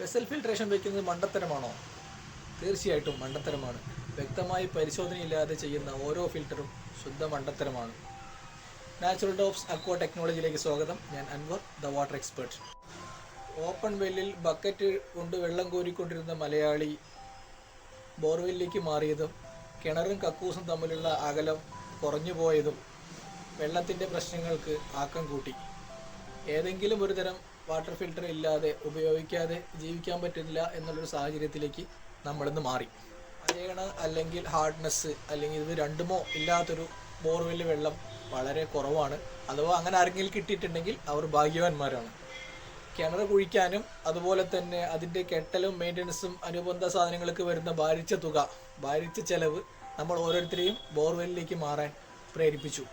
Vessel filtration വയ്ക്കുന്നത് മണ്ടത്തരമാണോ? തീർച്ചയായിട്ടും മണ്ടത്തരമാണ്. വ്യക്തമായി പരിശോധനയില്ലാതെ ചെയ്യുന്ന ഓരോ ഫിൽറ്ററും ശുദ്ധ മണ്ടത്തരമാണ്. നാച്ചുറൽ ഡോപ്സ് അക്വ ടെക്നോളജിയിലേക്ക് സ്വാഗതം. ഞാൻ Anwar the water expert. Open വെല്ലിൽ bucket കൊണ്ട് വെള്ളം കോരിക്കൊണ്ടിരുന്ന മലയാളി ബോർവെല്ലിലേക്ക് മാറിയതും കിണറും കക്കൂസും തമ്മിലുള്ള അകലം കുറഞ്ഞു പോയതും വെള്ളത്തിന്റെ പ്രശ്നങ്ങൾക്ക് ആക്കം കൂട്ടി. ഏതെങ്കിലും ഒരു തരം വാട്ടർ ഫിൽട്ടർ ഇല്ലാതെ ഉപയോഗിക്കാതെ ജീവിക്കാൻ പറ്റില്ല എന്നുള്ളൊരു സാഹചര്യത്തിലേക്ക് നമ്മളിന്ന് മാറി. അയണ അല്ലെങ്കിൽ ഹാർഡ്നെസ് അല്ലെങ്കിൽ ഇത് രണ്ടുമോ ഇല്ലാത്തൊരു ബോർവെല്ല് വെള്ളം വളരെ കുറവാണ്. അഥവാ അങ്ങനെ ആരെങ്കിലും കിട്ടിയിട്ടുണ്ടെങ്കിൽ അവർ ഭാഗ്യവാന്മാരാണ്. കിണർ കുഴിക്കാനും അതുപോലെ തന്നെ അതിന്റെ കെട്ടലും മെയിന്റനൻസും അനുബന്ധ സാധനങ്ങൾക്ക് വരുന്ന ഭാരിച്ച തുക ഭാരിച്ച ചെലവ് നമ്മൾ ഓരോരുത്തരെയും ബോർവെല്ലിലേക്ക് മാറാൻ പ്രേരിപ്പിച്ചു.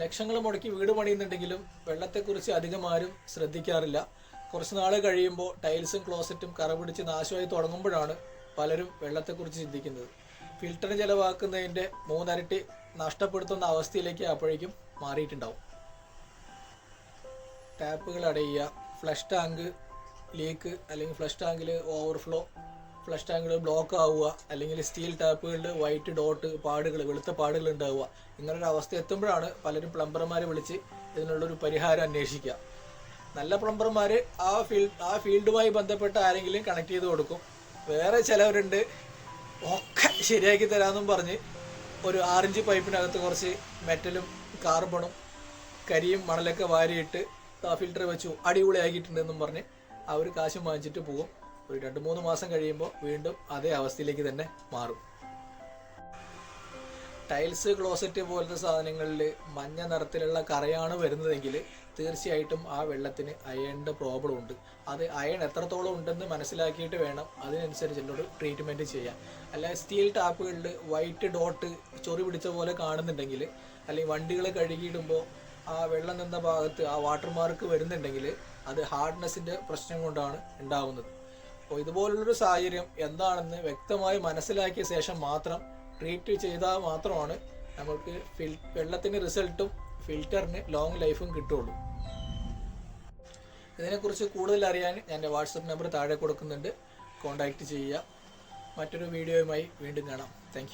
ലക്ഷങ്ങൾ മുടക്കി വീട് പണിയുന്നുണ്ടെങ്കിലും വെള്ളത്തെക്കുറിച്ച് അധികം ആരും ശ്രദ്ധിക്കാറില്ല. കുറച്ച് നാൾ കഴിയുമ്പോൾ ടൈൽസും ക്ലോസറ്റും കറ പിടിച്ച് നാശമായി തുടങ്ങുമ്പോഴാണ് പലരും വെള്ളത്തെക്കുറിച്ച് ചിന്തിക്കുന്നത്. ഫിൽട്ടർ ചിലവാക്കുന്നതിന്റെ മൂന്നരട്ടി നഷ്ടപ്പെടുത്തുന്ന അവസ്ഥയിലേക്ക് അപ്പോഴേക്കും മാറിയിട്ടുണ്ടാവും. ടാപ്പുകൾ അടയുക ഫ്ലഷ് ടാങ്ക് ലീക്ക് അല്ലെങ്കിൽ ഫ്ലഷ് ടാങ്കിൽ ഓവർഫ്ലോ ഫ്ലഷ് ടാങ്കുകൾ ബ്ലോക്ക് ആവുക അല്ലെങ്കിൽ സ്റ്റീൽ ടാപ്പുകളിൽ വൈറ്റ് ഡോട്ട് പാടുകൾ വെളുത്ത പാടുകൾ ഉണ്ടാവുക. ഇങ്ങനൊരു അവസ്ഥ എത്തുമ്പോഴാണ് പലരും പ്ലംബർമാരെ വിളിച്ച് ഇതിനുള്ളൊരു പരിഹാരം അന്വേഷിക്കുക. നല്ല പ്ലംബർമാർ ആ ഫീൽഡ് ആ ഫീൽഡുമായി ബന്ധപ്പെട്ട ആരെങ്കിലും കണക്ട് ചെയ്ത് കൊടുക്കും. വേറെ ചിലവരുണ്ട്. ഒക്കെ ശരിയാക്കി തരാമെന്നും പറഞ്ഞ് ഒരു ആറിഞ്ച് പൈപ്പിനകത്ത് കുറച്ച് മെറ്റലും കാർബണും കരിയും മണലൊക്കെ വാരിയിട്ട് ആ ഫിൽറ്റർ വെച്ചു. അടിപൊളിയാക്കിയിട്ടുണ്ടെന്നും പറഞ്ഞ് അവർ കാശും വാങ്ങിച്ചിട്ട് പോകും. ഒരു രണ്ട് മൂന്ന് മാസം കഴിയുമ്പോൾ വീണ്ടും അതേ അവസ്ഥയിലേക്ക് തന്നെ മാറും. ടൈൽസ് ക്ലോസറ്റ് പോലത്തെ സാധനങ്ങളിൽ മഞ്ഞ നിറത്തിലുള്ള കറയാണ് വരുന്നതെങ്കിൽ തീർച്ചയായിട്ടും ആ വെള്ളത്തിന് അയണിന്റെ പ്രോബ്ലം ഉണ്ട്. അത് അയൺ എത്രത്തോളം ഉണ്ടെന്ന് മനസ്സിലാക്കിയിട്ട് വേണം അതിനനുസരിച്ച് എന്നോട് ട്രീറ്റ്മെന്റ് ചെയ്യാൻ. അല്ല സ്റ്റീൽ ടാപ്പുകളിൽ വൈറ്റ് ഡോട്ട് ചൊറി പിടിച്ച പോലെ കാണുന്നുണ്ടെങ്കിൽ അല്ലെങ്കിൽ വണ്ടികൾ കഴുകിയിടുമ്പോൾ ആ വെള്ളം നിന്ന ഭാഗത്ത് ആ വാട്ടർമാർക്ക് വരുന്നുണ്ടെങ്കിൽ അത് ഹാർഡ്നെസ്സിന്റെ പ്രശ്നം കൊണ്ടാണ് ഉണ്ടാവുന്നത്. അപ്പോൾ ഇതുപോലുള്ളൊരു സാഹചര്യം എന്താണെന്ന് വ്യക്തമായി മനസ്സിലാക്കിയ ശേഷം മാത്രം ട്രീറ്റ് ചെയ്താൽ മാത്രമാണ് നമുക്ക് ഫിൽ വെള്ളത്തിന് റിസൾട്ടും ഫിൽറ്ററിന് ലോങ് ലൈഫും കിട്ടുള്ളൂ ഇതിനെക്കുറിച്ച് കൂടുതൽ അറിയാൻ ഞാൻ എന്റെ വാട്സപ്പ് നമ്പർ താഴെ കൊടുക്കുന്നുണ്ട്. കോൺടാക്റ്റ് ചെയ്യുക. മറ്റൊരു വീഡിയോയുമായി വീണ്ടും കാണാം. താങ്ക്